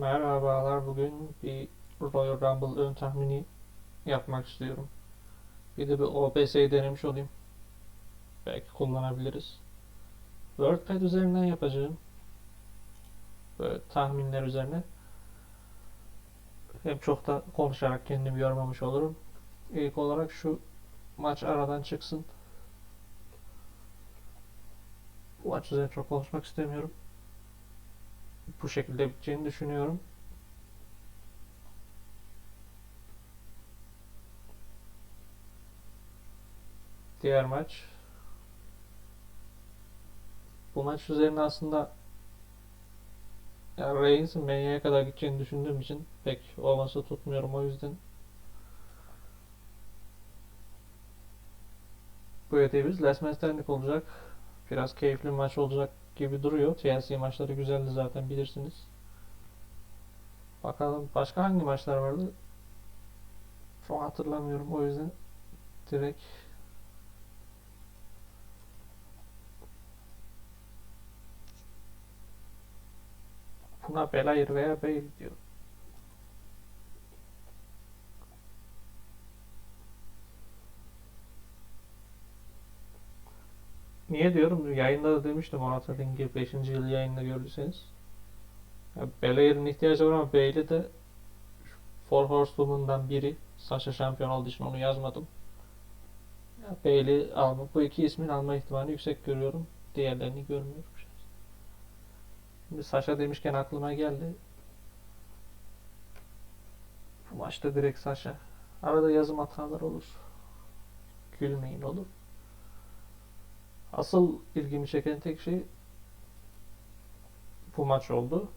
Merhabalar. Bugün bir Royal Rumble ön tahmini yapmak istiyorum. Bir de bir OBS'yi denemiş olayım. Belki kullanabiliriz. WordPad üzerinden yapacağım. Böyle tahminler üzerine. Hem çok da konuşarak kendimi yormamış olurum. İlk olarak şu maç aradan çıksın. Bu maç üzerine çok konuşmak istemiyorum bu şekilde biteceğini düşünüyorum. Diğer maç. Bu maç üzerine aslında yani Reigns'in Manya'ya kadar gideceğini düşündüğüm için pek olması tutmuyorum o yüzden. Bu ödevimiz Last Man Standing olacak. Biraz keyifli maç olacak gibi duruyor. TLC maçları güzeldi zaten bilirsiniz. Bakalım başka hangi maçlar vardı? Çok hatırlamıyorum o yüzden direkt buna Belair veya Bale diyor. Niye diyorum? Yayında da demiştim onu hatırlayın ki 5. yıl yayında gördüyseniz. Ya Belair'in ihtiyacı var ama Bailey de Four Horsewoman'dan biri. Sasha şampiyon olduğu için onu yazmadım. Ya Bailey alma. Bu iki ismin alma ihtimali yüksek görüyorum. Diğerlerini görmüyorum. Şimdi Sasha demişken aklıma geldi. Bu maçta direkt Sasha. Arada yazım hatalar olur. Gülmeyin olur. Asıl ilgimi çeken tek şey bu maç oldu.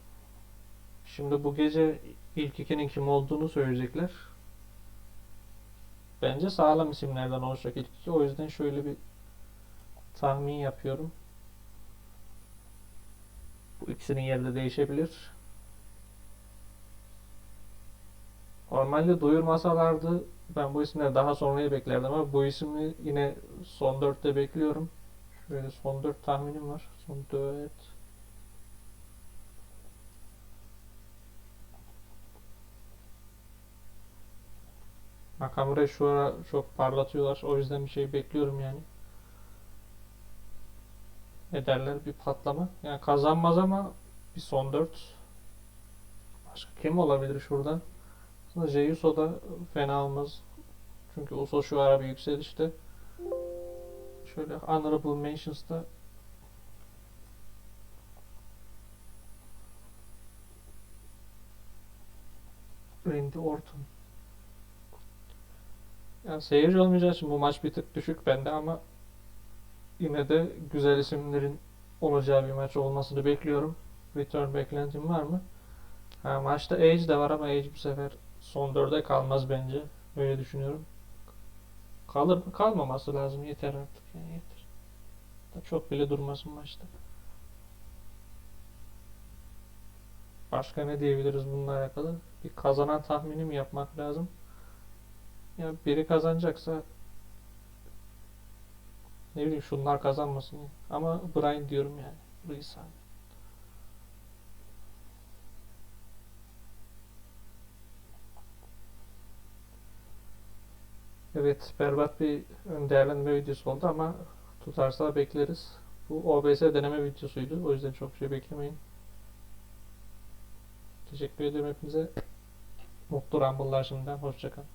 Şimdi bu gece ilk ikinin kim olduğunu söyleyecekler. Bence sağlam isimlerden olacak ilk iki. O yüzden şöyle bir tahmin yapıyorum. Bu ikisinin yeri de değişebilir. Normalde duyurmasalardı ben bu isimleri daha sonraya beklerdim ama bu ismi yine son dörtte bekliyorum. Şöyle son 4 tahminim var. Son 4. Nakamura'yı şu ara çok parlatıyorlar. O yüzden bir şey bekliyorum yani. Ne derler bir patlama. Yani kazanmaz ama bir son 4. Başka kim olabilir şurada? Aslında Jeyuso da fena olmaz. Çünkü Uso şu ara bir yükselişte. Şöyle honorable mentions'ta Randy Orton. Yani seyirci olmayacağı için bu maç bir tık düşük bende ama yine de güzel isimlerin olacağı bir maç olmasını bekliyorum. Return beklentim var mı? Ha, maçta Age de var ama Age bu sefer son dörde kalmaz bence. Öyle düşünüyorum. Kalır mı? Kalmaması lazım. Yeter artık. Yani yeter. Çok bile durmasın maçta. Başka ne diyebiliriz bununla alakalı? Bir kazanan tahmini mi yapmak lazım? Ya biri kazanacaksa ne bileyim şunlar kazanmasın. Ama Brian diyorum yani. Reese. Evet, berbat bir ön değerlendirme videosu oldu ama tutarsa bekleriz. Bu OBS deneme videosuydu. O yüzden çok şey beklemeyin. Teşekkür ederim hepinize. Mutlu Rumble'lar şimdiden. Hoşçakalın.